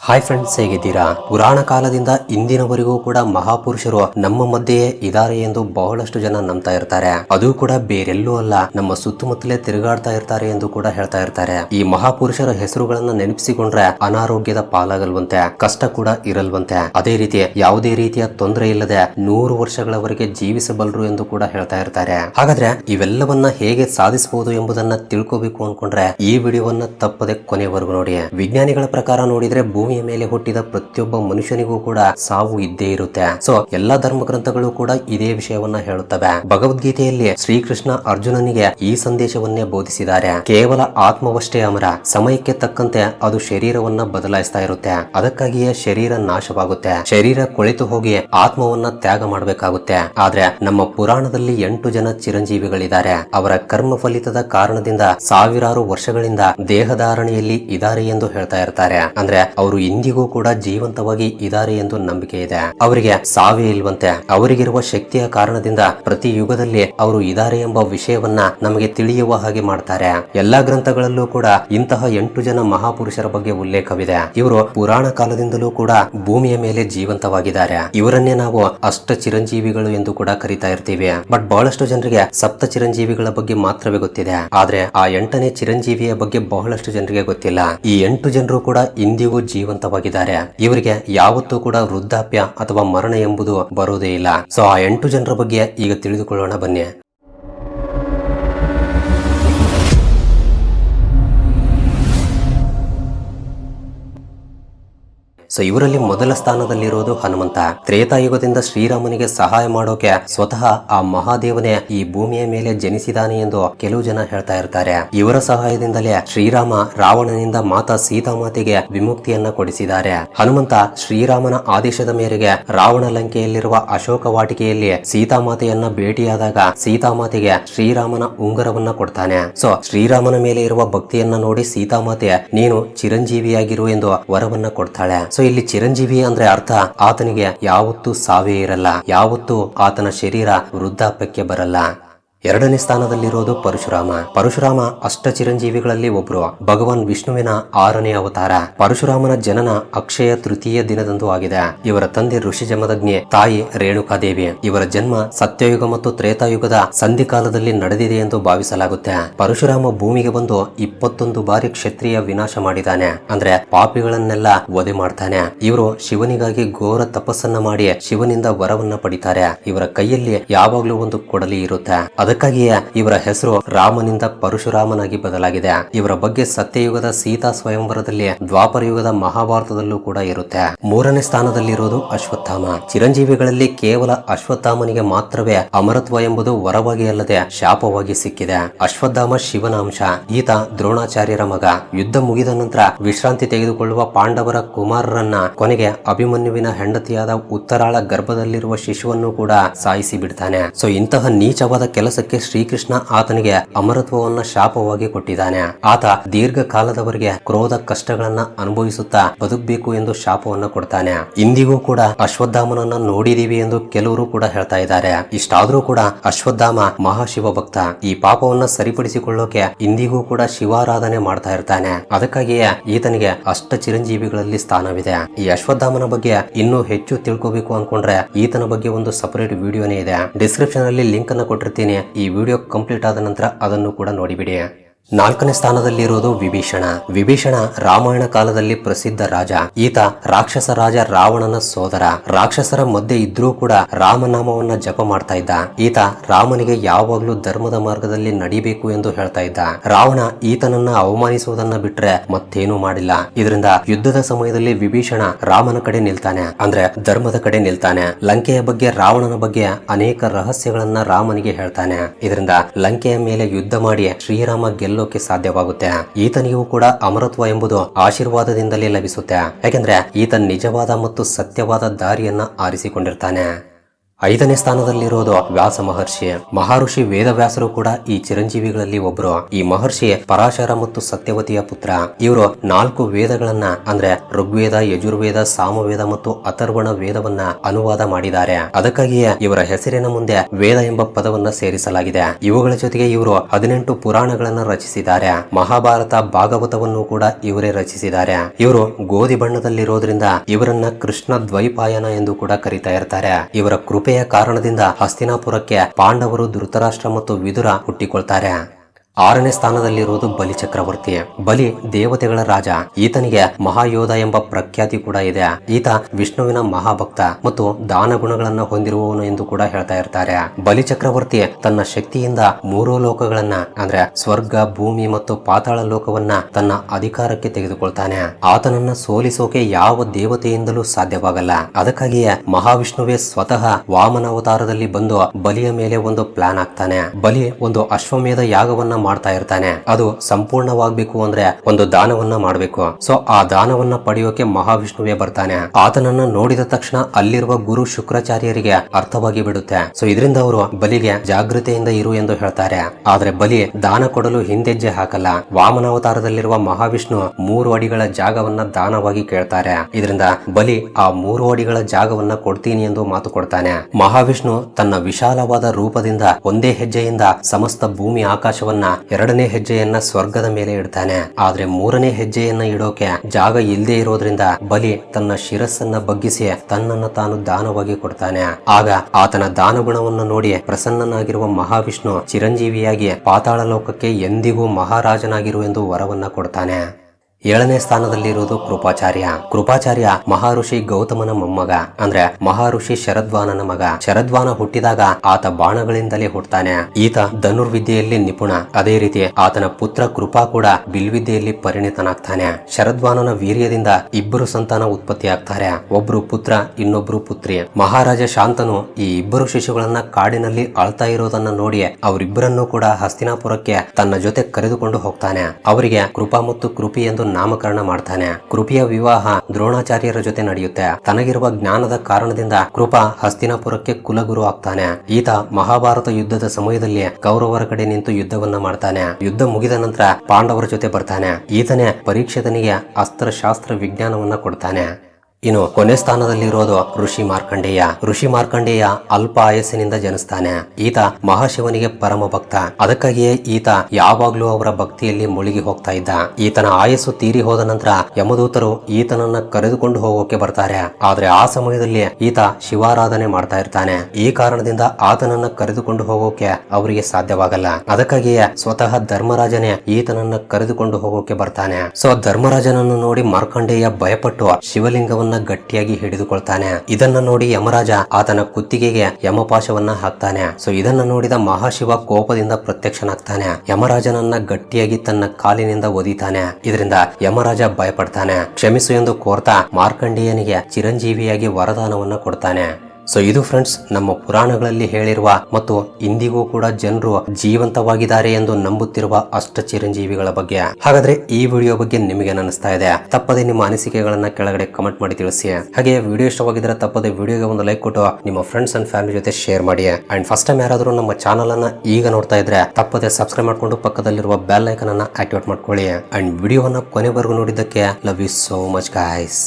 Hi friends ಹೇಗಿದ್ದೀರಾ? ಪುರಾಣ ಕಾಲದಿಂದ ಇಂದಿನವರೆಗೂ ಕೂಡ ಮಹಾಪುರುಷರು ನಮ್ಮ ಮಧ್ಯೆಯೇ ಇದ್ದಾರೆ ಎಂದು ಬಹಳಷ್ಟು ಜನ ನಂಬ್ತಾ ಇರ್ತಾರೆ. ಅದು ಕೂಡ ಬೇರೆಲ್ಲೂ ಅಲ್ಲ, ನಮ್ಮ ಸುತ್ತಮುತ್ತಲೇ ತಿರುಗಾಡ್ತಾ ಇರ್ತಾರೆ ಎಂದು ಕೂಡ ಹೇಳ್ತಾ ಇರ್ತಾರೆ. ಈ ಮಹಾಪುರುಷರ ಹೆಸರುಗಳನ್ನ ನೆನಪಿಸಿಕೊಂಡ್ರೆ ಅನಾರೋಗ್ಯದ ಪಾಲಾಗಲ್ವಂತೆ, ಕಷ್ಟ ಕೂಡ ಇರಲ್ವಂತೆ. ಅದೇ ರೀತಿ ಯಾವುದೇ ರೀತಿಯ ತೊಂದರೆ ಇಲ್ಲದೆ ನೂರು ವರ್ಷಗಳವರೆಗೆ ಜೀವಿಸಬಲ್ಲರು ಎಂದು ಕೂಡ ಹೇಳ್ತಾ ಇರ್ತಾರೆ. ಹಾಗಾದ್ರೆ ಇವೆಲ್ಲವನ್ನ ಹೇಗೆ ಸಾಧಿಸಬಹುದು ಎಂಬುದನ್ನ ತಿಳ್ಕೋಬೇಕು ಅನ್ಕೊಂಡ್ರೆ ಈ ವಿಡಿಯೋವನ್ನ ತಪ್ಪದೆ ಕೊನೆವರೆಗೂ ನೋಡಿ. ವಿಜ್ಞಾನಿಗಳ ಪ್ರಕಾರ ನೋಡಿದ್ರೆ ಭೂಮಿಯ ಮೇಲೆ ಹುಟ್ಟಿದ ಪ್ರತಿಯೊಬ್ಬ ಮನುಷ್ಯನಿಗೂ ಕೂಡ ಸಾವು ಇದ್ದೇ ಇರುತ್ತೆ. ಸೊ ಎಲ್ಲಾ ಧರ್ಮ ಗ್ರಂಥಗಳು ಕೂಡ ಇದೇ ವಿಷಯವನ್ನ ಹೇಳುತ್ತವೆ. ಭಗವದ್ಗೀತೆಯಲ್ಲಿ ಶ್ರೀಕೃಷ್ಣ ಅರ್ಜುನನಿಗೆ ಈ ಸಂದೇಶವನ್ನೇ ಬೋಧಿಸಿದ್ದಾರೆ. ಕೇವಲ ಆತ್ಮವಷ್ಟೇ ಅಮರ. ಸಮಯಕ್ಕೆ ತಕ್ಕಂತೆ ಅದು ಶರೀರವನ್ನ ಬದಲಾಯಿಸ್ತಾ ಇರುತ್ತೆ. ಅದಕ್ಕಾಗಿಯೇ ಶರೀರ ನಾಶವಾಗುತ್ತೆ. ಶರೀರ ಕೊಳೆತು ಹೋಗಿ ಆತ್ಮವನ್ನ ತ್ಯಾಗ ಮಾಡಬೇಕಾಗುತ್ತೆ. ಆದ್ರೆ ನಮ್ಮ ಪುರಾಣದಲ್ಲಿ ಎಂಟು ಜನ ಚಿರಂಜೀವಿಗಳಿದ್ದಾರೆ. ಅವರ ಕರ್ಮ ಫಲಿತದ ಕಾರಣದಿಂದ ಸಾವಿರಾರು ವರ್ಷಗಳಿಂದ ದೇಹಧಾರಣೆಯಲ್ಲಿ ಇದ್ದಾರೆ ಎಂದು ಹೇಳ್ತಾ ಇರ್ತಾರೆ. ಅಂದ್ರೆ ಅವರು ಇಂದಿಗೂ ಕೂಡ ಜೀವಂತವಾಗಿ ಇದ್ದಾರೆ ಎಂದು ನಂಬಿಕೆ ಇದೆ. ಅವರಿಗೆ ಸಾವೇ ಇಲ್ವಂತೆ, ಅವರಿಗಿರುವ ಶಕ್ತಿಯ ಕಾರಣದಿಂದ ಪ್ರತಿ ಯುಗದಲ್ಲಿ ಅವರು ಇದ್ದಾರೆ ಎಂಬ ವಿಷಯವನ್ನ ನಮಗೆ ತಿಳಿಯುವ ಹಾಗೆ ಮಾಡ್ತಾರೆ. ಎಲ್ಲಾ ಗ್ರಂಥಗಳಲ್ಲೂ ಕೂಡ ಇಂತಹ ಎಂಟು ಜನ ಮಹಾಪುರುಷರ ಬಗ್ಗೆ ಉಲ್ಲೇಖವಿದೆ. ಇವರು ಪುರಾಣ ಕಾಲದಿಂದಲೂ ಕೂಡ ಭೂಮಿಯ ಮೇಲೆ ಜೀವಂತವಾಗಿದ್ದಾರೆ. ಇವರನ್ನೇ ನಾವು ಅಷ್ಟ ಚಿರಂಜೀವಿಗಳು ಎಂದು ಕೂಡ ಕರಿತಾ ಇರ್ತೀವಿ. ಬಟ್ ಬಹಳಷ್ಟು ಜನರಿಗೆ ಸಪ್ತ ಚಿರಂಜೀವಿಗಳ ಬಗ್ಗೆ ಮಾತ್ರವೇ ಗೊತ್ತಿದೆ. ಆದ್ರೆ ಆ ಎಂಟನೇ ಚಿರಂಜೀವಿಯ ಬಗ್ಗೆ ಬಹಳಷ್ಟು ಜನರಿಗೆ ಗೊತ್ತಿಲ್ಲ. ಈ ಎಂಟು ಜನರು ಕೂಡ ಇಂದಿಗೂ ಜೀವಂತವಾಗಿದ್ದಾರೆ. ಇವರಿಗೆ ಯಾವತ್ತೂ ಕೂಡ ವೃದ್ಧಾಪ್ಯ ಅಥವಾ ಮರಣ ಎಂಬುದು ಬರುವುದೇ ಇಲ್ಲ. ಸೊ ಆ ಎಂಟು ಜನರ ಬಗ್ಗೆ ಈಗ ತಿಳಿದುಕೊಳ್ಳೋಣ ಬನ್ನಿ. ಸೊ ಇವರಲ್ಲಿ ಮೊದಲ ಸ್ಥಾನದಲ್ಲಿರೋದು ಹನುಮಂತ. ತ್ರೇತಾಯುಗದಿಂದ ಶ್ರೀರಾಮನಿಗೆ ಸಹಾಯ ಮಾಡೋಕೆ ಸ್ವತಃ ಆ ಮಹಾದೇವನೇ ಈ ಭೂಮಿಯ ಮೇಲೆ ಜನಿಸಿದಾನೆ ಎಂದು ಕೆಲವು ಜನ ಹೇಳ್ತಾ ಇರ್ತಾರೆ. ಇವರ ಸಹಾಯದಿಂದಲೇ ಶ್ರೀರಾಮ ರಾವಣನಿಂದ ಮಾತಾ ಸೀತಾಮಾತೆಗೆ ವಿಮುಕ್ತಿಯನ್ನ ಕೊಡಿಸಿದ್ದಾರೆ. ಹನುಮಂತ ಶ್ರೀರಾಮನ ಆದೇಶದ ಮೇರೆಗೆ ರಾವಣ ಲಂಕೆಯಲ್ಲಿರುವ ಅಶೋಕ ವಾಟಿಕೆಯಲ್ಲಿ ಸೀತಾಮಾತೆಯನ್ನ ಭೇಟಿಯಾದಾಗ ಸೀತಾಮಾತೆಗೆ ಶ್ರೀರಾಮನ ಉಂಗರವನ್ನ ಕೊಡ್ತಾನೆ. ಸೊ ಶ್ರೀರಾಮನ ಮೇಲೆ ಇರುವ ಭಕ್ತಿಯನ್ನ ನೋಡಿ ಸೀತಾಮಾತೆ, ನೀನು ಚಿರಂಜೀವಿಯಾಗಿರು ಎಂದು ವರವನ್ನ ಕೊಡ್ತಾಳೆ. ಸೊ ಇಲ್ಲಿ ಚಿರಂಜೀವಿ ಅಂದ್ರೆ ಅರ್ಥ. ಆತನಿಗೆ ಯಾವತ್ತೂ ಸಾವೇ ಇರಲ್ಲ. ಯಾವತ್ತೂ ಆತನ ಶರೀರ ವೃದ್ಧಾಪ್ಯಕ್ಕೆ ಬರಲ್ಲ. ಎರಡನೇ ಸ್ಥಾನದಲ್ಲಿರೋದು ಪರಶುರಾಮ. ಪರಶುರಾಮ ಅಷ್ಟ ಚಿರಂಜೀವಿಗಳಲ್ಲಿ ಒಬ್ರು. ಭಗವಾನ್ ವಿಷ್ಣುವಿನ ಆರನೇ ಅವತಾರ. ಪರಶುರಾಮನ ಜನನ ಅಕ್ಷಯ ತೃತೀಯ ದಿನದಂದು ಆಗಿದೆ. ಇವರ ತಂದೆ ಋಷಿ ಜಮದಗ್ನಿ, ತಾಯಿ ರೇಣುಕಾದೇವಿ. ಇವರ ಜನ್ಮ ಸತ್ಯಯುಗ ಮತ್ತು ತ್ರೇತಾಯುಗದ ಸಂಧಿಕಾಲದಲ್ಲಿ ನಡೆದಿದೆ ಎಂದು ಭಾವಿಸಲಾಗುತ್ತೆ. ಪರಶುರಾಮ ಭೂಮಿಗೆ ಬಂದು ಇಪ್ಪತ್ತೊಂದು ಬಾರಿ ಕ್ಷತ್ರಿಯ ವಿನಾಶ ಮಾಡಿದಾನೆ ಅಂದ್ರೆ ಪಾಪಿಗಳನ್ನೆಲ್ಲ ವಧೆ ಮಾಡ್ತಾನೆ. ಇವರು ಶಿವನಿಗಾಗಿ ಘೋರ ತಪಸ್ಸನ್ನ ಮಾಡಿ ಶಿವನಿಂದ ವರವನ್ನ ಪಡಿತಾರೆ. ಇವರ ಕೈಯಲ್ಲಿ ಯಾವಾಗ್ಲೂ ಒಂದು ಕೊಡಲಿ ಇರುತ್ತೆ. ಅದಕ್ಕಾಗಿಯೇ ಇವರ ಹೆಸರು ರಾಮನಿಂದ ಪರಶುರಾಮನಾಗಿ ಬದಲಾಗಿದೆ. ಇವರ ಬಗ್ಗೆ ಸತ್ಯಯುಗದ ಸೀತಾ ಸ್ವಯಂವರದಲ್ಲಿ ದ್ವಾಪರ ಯುಗದ ಮಹಾಭಾರತದಲ್ಲೂ ಕೂಡ ಇರುತ್ತೆ. ಮೂರನೇ ಸ್ಥಾನದಲ್ಲಿರೋದು ಅಶ್ವತ್ಥಾಮ. ಚಿರಂಜೀವಿಗಳಲ್ಲಿ ಕೇವಲ ಅಶ್ವತ್ಥಾಮನಿಗೆ ಮಾತ್ರವೇ ಅಮರತ್ವ ಎಂಬುದು ವರವಾಗಿ ಅಲ್ಲದೆ ಶಾಪವಾಗಿ ಸಿಕ್ಕಿದೆ. ಅಶ್ವತ್ಥಾಮ ಶಿವನ ಅಂಶ ಈತ ದ್ರೋಣಾಚಾರ್ಯರ ಮಗ. ಯುದ್ಧ ಮುಗಿದ ನಂತರ ವಿಶ್ರಾಂತಿ ತೆಗೆದುಕೊಳ್ಳುವ ಪಾಂಡವರ ಕುಮಾರರನ್ನ ಕೊನೆಗೆ ಅಭಿಮನ್ಯುವಿನ ಹೆಂಡತಿಯಾದ ಉತ್ತರಾಳ ಗರ್ಭದಲ್ಲಿರುವ ಶಿಶುವನ್ನು ಕೂಡ ಸಾಯಿಸಿ ಬಿಡ್ತಾನೆ. ಸೊ, ಇಂತಹ ನೀಚವಾದ ಕೆಲಸಕ್ಕೆ ಶ್ರೀಕೃಷ್ಣ ಆತನಿಗೆ ಅಮರತ್ವವನ್ನ ಶಾಪವಾಗಿ ಕೊಟ್ಟಿದ್ದಾನೆ. ಆತ ದೀರ್ಘ ಕಾಲದವರೆಗೆ ಕ್ರೋಧ ಕಷ್ಟಗಳನ್ನ ಅನುಭವಿಸುತ್ತಾ ಬದುಕಬೇಕು ಎಂದು ಶಾಪವನ್ನ ಕೊಡ್ತಾನೆ. ಇಂದಿಗೂ ಕೂಡ ಅಶ್ವತ್ಥಾಮನನ್ನ ನೋಡಿದೀವಿ ಎಂದು ಕೆಲವರು ಕೂಡ ಹೇಳ್ತಾ ಇದ್ದಾರೆ. ಇಷ್ಟಾದ್ರೂ ಕೂಡ ಅಶ್ವತ್ಥಾಮ ಮಹಾಶಿವ ಭಕ್ತ. ಈ ಪಾಪವನ್ನ ಸರಿಪಡಿಸಿಕೊಳ್ಳೋಕೆ ಇಂದಿಗೂ ಕೂಡ ಶಿವಾರಾಧನೆ ಮಾಡ್ತಾ ಇರ್ತಾನೆ. ಅದಕ್ಕಾಗಿಯೇ ಈತನಿಗೆ ಅಷ್ಟ ಚಿರಂಜೀವಿಗಳಲ್ಲಿ ಸ್ಥಾನವಿದೆ. ಈ ಅಶ್ವತ್ಥಾಮನ ಬಗ್ಗೆ ಇನ್ನೂ ಹೆಚ್ಚು ತಿಳ್ಕೋಬೇಕು ಅನ್ಕೊಂಡ್ರೆ ಈತನ ಬಗ್ಗೆ ಒಂದು ಸಪರೇಟ್ ವಿಡಿಯೋನೇ ಇದೆ. ಡಿಸ್ಕ್ರಿಪ್ಷನ್ ಅಲ್ಲಿ ಲಿಂಕ್ ಅನ್ನ ಕೊಟ್ಟಿರ್ತೀನಿ. ಈ ವಿಡಿಯೋ ಕಂಪ್ಲೀಟ್ ಆದ ನಂತರ ಅದನ್ನು ಕೂಡ ನೋಡಿಬಿಡಿ ನಾಲ್ಕನೇ ಸ್ಥಾನದಲ್ಲಿರೋದು ವಿಭೀಷಣ. ವಿಭೀಷಣ ರಾಮಾಯಣ ಕಾಲದಲ್ಲಿ ಪ್ರಸಿದ್ಧ ರಾಜ. ಈತ ರಾಕ್ಷಸ ರಾಜ ರಾವಣನ ಸೋದರ. ರಾಕ್ಷಸರ ಮಧ್ಯೆ ಇದ್ರೂ ಕೂಡ ರಾಮನಾಮವನ್ನ ಜಪ ಮಾಡ್ತಾ ಇದ್ದ. ಈತ ರಾಮನಿಗೆ ಯಾವಾಗ್ಲೂ ಧರ್ಮದ ಮಾರ್ಗದಲ್ಲಿ ನಡಿಬೇಕು ಎಂದು ಹೇಳ್ತಾ ಇದ್ದ. ರಾವಣ ಈತನನ್ನ ಅವಮಾನಿಸುವುದನ್ನ ಬಿಟ್ರೆ ಮತ್ತೇನೂ ಮಾಡಿಲ್ಲ. ಇದರಿಂದ ಯುದ್ಧದ ಸಮಯದಲ್ಲಿ ವಿಭೀಷಣ ರಾಮನ ಕಡೆ ನಿಲ್ತಾನೆ. ಅಂದ್ರೆ ಧರ್ಮದ ಕಡೆ ನಿಲ್ತಾನೆ. ಲಂಕೆಯ ಬಗ್ಗೆ ರಾವಣನ ಬಗ್ಗೆ ಅನೇಕ ರಹಸ್ಯಗಳನ್ನ ರಾಮನಿಗೆ ಹೇಳ್ತಾನೆ. ಇದರಿಂದ ಲಂಕೆಯ ಮೇಲೆ ಯುದ್ಧ ಮಾಡಿ ಶ್ರೀರಾಮ ಗೆಲ್ಲೋಕೆ ಸಾಧ್ಯವಾಗುತ್ತೆ. ಈತನಿಗೂ ಕೂಡ ಅಮರತ್ವ ಎಂಬುದು ಆಶೀರ್ವಾದದಿಂದಲೇ ಲಭಿಸುತ್ತೆ. ಯಾಕೆಂದ್ರೆ ಈತ ನಿಜವಾದ ಮತ್ತು ಸತ್ಯವಾದ ದಾರಿಯನ್ನ ಆರಿಸಿಕೊಂಡಿರ್ತಾನೆ. ಐದನೇ ಸ್ಥಾನದಲ್ಲಿರೋದು ವ್ಯಾಸ ಮಹರ್ಷಿ ಮಹರ್ಷಿ ವೇದವ್ಯಾಸರು ಕೂಡ ಈ ಚಿರಂಜೀವಿಗಳಲ್ಲಿ ಒಬ್ರು. ಈ ಮಹರ್ಷಿ ಪರಾಶರ ಮತ್ತು ಸತ್ಯವತಿಯ ಪುತ್ರ. ಇವರು ನಾಲ್ಕು ವೇದಗಳನ್ನ, ಅಂದ್ರೆ ಋಗ್ವೇದ, ಯಜುರ್ವೇದ, ಸಾಮವೇದ ಮತ್ತು ಅಥರ್ವಣ ವೇದವನ್ನ ಅನುವಾದ ಮಾಡಿದ್ದಾರೆ. ಅದಕ್ಕಾಗಿಯೇ ಇವರ ಹೆಸರಿನ ಮುಂದೆ ವೇದ ಎಂಬ ಪದವನ್ನ ಸೇರಿಸಲಾಗಿದೆ. ಇವುಗಳ ಜೊತೆಗೆ ಇವರು ಹದಿನೆಂಟು ಪುರಾಣಗಳನ್ನ ರಚಿಸಿದ್ದಾರೆ. ಮಹಾಭಾರತ ಭಾಗವತವನ್ನು ಕೂಡ ಇವರೇ ರಚಿಸಿದ್ದಾರೆ. ಇವರು ಗೋಧಿ ಬಣ್ಣದಲ್ಲಿರೋದ್ರಿಂದ ಇವರನ್ನ ಕೃಷ್ಣ ದ್ವೈಪಾಯನ ಎಂದು ಕೂಡ ಕರೀತಾ ಇರ್ತಾರೆ. ಇವರ ಕೃಪೆಯ ಕಾರಣದಿಂದ ಹಸ್ತಿನಾಪುರಕ್ಕೆ ಪಾಂಡವರು ಧೃತರಾಷ್ಟ್ರ ಮತ್ತು ವಿದುರ ಹುಟ್ಟಿಕೊಳ್ತಾರೆ. ಆರನೇ ಸ್ಥಾನದಲ್ಲಿರುವುದು ಬಲಿ ಚಕ್ರವರ್ತಿ. ಬಲಿ ದೇವತೆಗಳ ರಾಜ. ಈತನಿಗೆ ಮಹಾಯೋಧ ಎಂಬ ಪ್ರಖ್ಯಾತಿ ಕೂಡ ಇದೆ. ಈತ ವಿಷ್ಣುವಿನ ಮಹಾಭಕ್ತ ಮತ್ತು ದಾನ ಗುಣಗಳನ್ನ ಹೊಂದಿರುವವನು ಎಂದು ಕೂಡ ಹೇಳ್ತಾ ಇರ್ತಾರೆ. ಬಲಿ ಚಕ್ರವರ್ತಿ ತನ್ನ ಶಕ್ತಿಯಿಂದ ಮೂರು ಲೋಕಗಳನ್ನ, ಅಂದ್ರೆ ಸ್ವರ್ಗ, ಭೂಮಿ ಮತ್ತು ಪಾತಾಳ ಲೋಕವನ್ನ ತನ್ನ ಅಧಿಕಾರಕ್ಕೆ ತೆಗೆದುಕೊಳ್ತಾನೆ. ಆತನನ್ನ ಸೋಲಿಸೋಕೆ ಯಾವ ದೇವತೆಯಿಂದಲೂ ಸಾಧ್ಯವಾಗಲ್ಲ. ಅದಕ್ಕಾಗಿಯೇ ಮಹಾವಿಷ್ಣುವೇ ಸ್ವತಃ ವಾಮನ ಅವತಾರದಲ್ಲಿ ಬಂದು ಬಲಿಯ ಮೇಲೆ ಒಂದು ಪ್ಲಾನ್ ಆಗ್ತಾನೆ ಬಲಿ ಒಂದು ಅಶ್ವಮೇಧ ಯಾಗವನ್ನ ಮಾಡ್ತಾ ಇರ್ತಾನೆ. ಅದು ಸಂಪೂರ್ಣವಾಗ್ಬೇಕು ಅಂದ್ರೆ ಒಂದು ದಾನವನ್ನ ಮಾಡ್ಬೇಕು. ಸೊ ಆ ದಾನವನ್ನ ಪಡೆಯೋಕೆ ಮಹಾವಿಷ್ಣುವೇ ಬರ್ತಾನೆ. ಆತನನ್ನ ನೋಡಿದ ತಕ್ಷಣ ಅಲ್ಲಿರುವ ಗುರು ಶುಕ್ರಾಚಾರ್ಯರಿಗೆ ಅರ್ಥವಾಗಿ ಬಿಡುತ್ತೆ. ಸೊ ಇದರಿಂದ ಅವರು ಬಲಿಗೆ ಜಾಗೃತೆಯಿಂದ ಇರು ಎಂದು ಹೇಳ್ತಾರೆ. ಆದ್ರೆ ಬಲಿ ದಾನ ಕೊಡಲು ಹಿಂದೆಜ್ಜೆ ಹಾಕಲ್ಲ. ವಾಮನಾವತಾರದಲ್ಲಿರುವ ಮಹಾವಿಷ್ಣು ಮೂರು ಅಡಿಗಳ ಜಾಗವನ್ನ ದಾನವಾಗಿ ಕೇಳ್ತಾರೆ. ಇದರಿಂದ ಬಲಿ ಆ ಮೂರು ಅಡಿಗಳ ಜಾಗವನ್ನ ಕೊಡ್ತೀನಿ ಎಂದು ಮಾತು ಕೊಡ್ತಾನೆ. ಮಹಾವಿಷ್ಣು ತನ್ನ ವಿಶಾಲವಾದ ರೂಪದಿಂದ ಒಂದೇ ಹೆಜ್ಜೆಯಿಂದ ಸಮಸ್ತ ಭೂಮಿ ಆಕಾಶವನ್ನ ಎರಡನೇ ಹೆಜ್ಜೆಯನ್ನ ಸ್ವರ್ಗದ ಮೇಲೆ ಇಡ್ತಾನೆ. ಆದ್ರೆ ಮೂರನೇ ಹೆಜ್ಜೆಯನ್ನ ಇಡೋಕೆ ಜಾಗ ಇಲ್ಲದೆ ಇರೋದ್ರಿಂದ ಬಲಿ ತನ್ನ ಶಿರಸ್ಸನ್ನ ಬಗ್ಗಿಸಿ ತನ್ನನ್ನ ತಾನು ದಾನವಾಗಿ ಕೊಡ್ತಾನೆ. ಆಗ ಆತನ ದಾನ ಗುಣವನ್ನು ನೋಡಿ ಪ್ರಸನ್ನನಾಗಿರುವ ಮಹಾವಿಷ್ಣು ಚಿರಂಜೀವಿಯಾಗಿ ಪಾತಾಳ ಲೋಕಕ್ಕೆ ಎಂದಿಗೂ ಮಹಾರಾಜನಾಗಿರುವೆಂದು ವರವನ್ನ ಕೊಡ್ತಾನೆ. ಏಳನೇ ಸ್ಥಾನದಲ್ಲಿರುವುದು ಕೃಪಾಚಾರ್ಯ. ಕೃಪಾಚಾರ್ಯ ಮಹಾಋಷಿ ಗೌತಮನ ಮೊಮ್ಮಗ. ಅಂದ್ರೆ ಮಹಾಋಷಿ ಶರದ್ವಾನನ ಮಗ. ಶರದ್ವಾನ ಹುಟ್ಟಿದಾಗ ಆತ ಬಾಣಗಳಿಂದಲೇ ಹುಟ್ಟತಾನೆ ಈತ ಧನುರ್ವಿದ್ಯೆಯಲ್ಲಿ ನಿಪುಣ. ಅದೇ ರೀತಿ ಆತನ ಪುತ್ರ ಕೃಪಾ ಕೂಡ ಬಿಲ್ವಿದ್ಯೆಯಲ್ಲಿ ಪರಿಣಿತನಾಗ್ತಾನೆ. ಶರದ್ವಾನನ ವೀರ್ಯದಿಂದ ಇಬ್ಬರು ಸಂತಾನ ಉತ್ಪತ್ತಿಯಾಗ್ತಾರೆ. ಒಬ್ರು ಪುತ್ರ, ಇನ್ನೊಬ್ರು ಪುತ್ರಿ. ಮಹಾರಾಜ ಶಾಂತನು ಈ ಇಬ್ಬರು ಶಿಶುಗಳನ್ನ ಕಾಡಿನಲ್ಲಿ ಅಳ್ತಾ ಇರೋದನ್ನ ನೋಡಿ ಅವರಿಬ್ಬರನ್ನು ಕೂಡ ಹಸ್ತಿನಾಪುರಕ್ಕೆ ತನ್ನ ಜೊತೆ ಕರೆದುಕೊಂಡು ಹೋಗ್ತಾನೆ. ಅವರಿಗೆ ಕೃಪಾ ಮತ್ತು ಕೃಪಿ ಎಂದು ನಾಮಕರಣ ಮಾಡ್ತಾನೆ. ಕೃಪಿಯ ವಿವಾಹ ದ್ರೋಣಾಚಾರ್ಯರ ಜೊತೆ ನಡೆಯುತ್ತೆ. ತನಗಿರುವ ಜ್ಞಾನದ ಕಾರಣದಿಂದ ಕೃಪಾ ಹಸ್ತಿನಾಪುರಕ್ಕೆ ಕುಲಗುರು ಆಗ್ತಾನೆ. ಈತ ಮಹಾಭಾರತ ಯುದ್ಧದ ಸಮಯದಲ್ಲಿ ಕೌರವರ ಕಡೆ ನಿಂತು ಯುದ್ಧವನ್ನ ಮಾಡ್ತಾನೆ. ಯುದ್ಧ ಮುಗಿದ ನಂತರ ಪಾಂಡವರ ಜೊತೆ ಬರ್ತಾನೆ. ಈತನೇ ಪರೀಕ್ಷಿತನಿಗೆ ಅಸ್ತ್ರಶಾಸ್ತ್ರ ವಿಜ್ಞಾನವನ್ನ ಕೊಡ್ತಾನೆ. ಇನ್ನು ಕೊನೆ ಸ್ಥಾನದಲ್ಲಿರೋದು ಋಷಿ ಮಾರ್ಕಂಡೇಯ. ಋಷಿ ಮಾರ್ಕಂಡೇಯ ಅಲ್ಪ ಆಯಸ್ಸಿನಿಂದ ಜನಿಸ್ತಾನೆ. ಈತ ಮಹಾಶಿವನಿಗೆ ಪರಮ ಭಕ್ತ. ಅದಕ್ಕಾಗಿಯೇ ಈತ ಯಾವಾಗ್ಲೂ ಅವರ ಭಕ್ತಿಯಲ್ಲಿ ಮುಳುಗಿ ಹೋಗ್ತಾ ಇದ್ದ. ಈತನ ಆಯಸ್ಸು ತೀರಿ ಹೋದ ನಂತರ ಯಮದೂತರು ಈತನನ್ನ ಕರೆದುಕೊಂಡು ಹೋಗೋಕೆ ಬರ್ತಾರೆ. ಆದ್ರೆ ಆ ಸಮಯದಲ್ಲಿ ಈತ ಶಿವಾರಾಧನೆ ಮಾಡ್ತಾ ಇರ್ತಾನೆ. ಈ ಕಾರಣದಿಂದ ಆತನನ್ನ ಕರೆದುಕೊಂಡು ಹೋಗೋಕೆ ಅವರಿಗೆ ಸಾಧ್ಯವಾಗಲ್ಲ. ಅದಕ್ಕಾಗಿಯೇ ಸ್ವತಃ ಧರ್ಮರಾಜನೇ ಈತನನ್ನ ಕರೆದುಕೊಂಡು ಹೋಗೋಕೆ ಬರ್ತಾನೆ. ಸೊ ಧರ್ಮರಾಜನನ್ನು ನೋಡಿ ಮಾರ್ಕಂಡೇಯ ಭಯಪಟ್ಟು ಶಿವಲಿಂಗವನ್ನ ಗಟ್ಟಿಯಾಗಿ ಹಿಡಿದುಕೊಳ್ತಾನೆ. ಇದನ್ನ ನೋಡಿ ಯಮರಾಜ ಆತನ ಕುತ್ತಿಗೆಗೆ ಯಮಪಾಶವನ್ನ ಹಾಕ್ತಾನೆ. ಸೊ ಇದನ್ನ ನೋಡಿದ ಮಹಾಶಿವ ಕೋಪದಿಂದ ಪ್ರತ್ಯಕ್ಷನಾಗ್ತಾನೆ. ಯಮರಾಜನನ್ನ ಗಟ್ಟಿಯಾಗಿ ತನ್ನ ಕಾಲಿನಿಂದ ಒದಿತಾನೆ. ಇದರಿಂದ ಯಮರಾಜ ಭಯಪಡ್ತಾನೆ. ಕ್ಷಮಿಸು ಎಂದು ಕೋರ್ತಾ ಮಾರ್ಕಂಡೇಯನಿಗೆ ಚಿರಂಜೀವಿಯಾಗಿ ವರದಾನವನ್ನ ಕೊಡ್ತಾನೆ. ಸೊ ಇದು ಫ್ರೆಂಡ್ಸ್ ನಮ್ಮ ಪುರಾಣಗಳಲ್ಲಿ ಹೇಳಿರುವ ಮತ್ತು ಇಂದಿಗೂ ಕೂಡ ಜನರು ಜೀವಂತವಾಗಿದ್ದಾರೆ ಎಂದು ನಂಬುತ್ತಿರುವ ಅಷ್ಟ ಚಿರಂಜೀವಿಗಳ ಬಗ್ಗೆ. ಹಾಗಾದ್ರೆ ಈ ವಿಡಿಯೋ ಬಗ್ಗೆ ನಿಮಗೆ ಅನಿಸ್ತಾ ಇದೆ? ತಪ್ಪದೆ ನಿಮ್ಮ ಅನಿಸಿಕೆಗಳನ್ನ ಕೆಳಗಡೆ ಕಮೆಂಟ್ ಮಾಡಿ ತಿಳಿಸಿ. ಹಾಗೆ ವಿಡಿಯೋ ಇಷ್ಟವಾಗಿದ್ರೆ ತಪ್ಪದೆ ವಿಡಿಯೋಗೆ ಒಂದು ಲೈಕ್ ಕೊಟ್ಟು ನಿಮ್ಮ ಫ್ರೆಂಡ್ಸ್ ಅಂಡ್ ಫ್ಯಾಮಿಲಿ ಜೊತೆ ಶೇರ್ ಮಾಡಿ. ಅಂಡ್ ಫಸ್ಟ್ ಟೈಮ್ ಯಾರಾದರೂ ನಮ್ಮ ಚಾನಲ್ ಅನ್ನ ಈಗ ನೋಡ್ತಾ ಇದ್ರೆ ತಪ್ಪದೆ ಸಬ್ಸ್ಕ್ರೈಬ್ ಮಾಡ್ಕೊಂಡು ಪಕ್ಕದಲ್ಲಿರುವ ಬೆಲ್ ಐಕನ್ ಅನ್ನ ಆಕ್ಟಿವೇಟ್ ಮಾಡ್ಕೊಳ್ಳಿ. ಅಂಡ್ ವಿಡಿಯೋವನ್ನ ಕೊನೆವರೆಗೂ ನೋಡಿದ್ದಕ್ಕೆ love you so much guys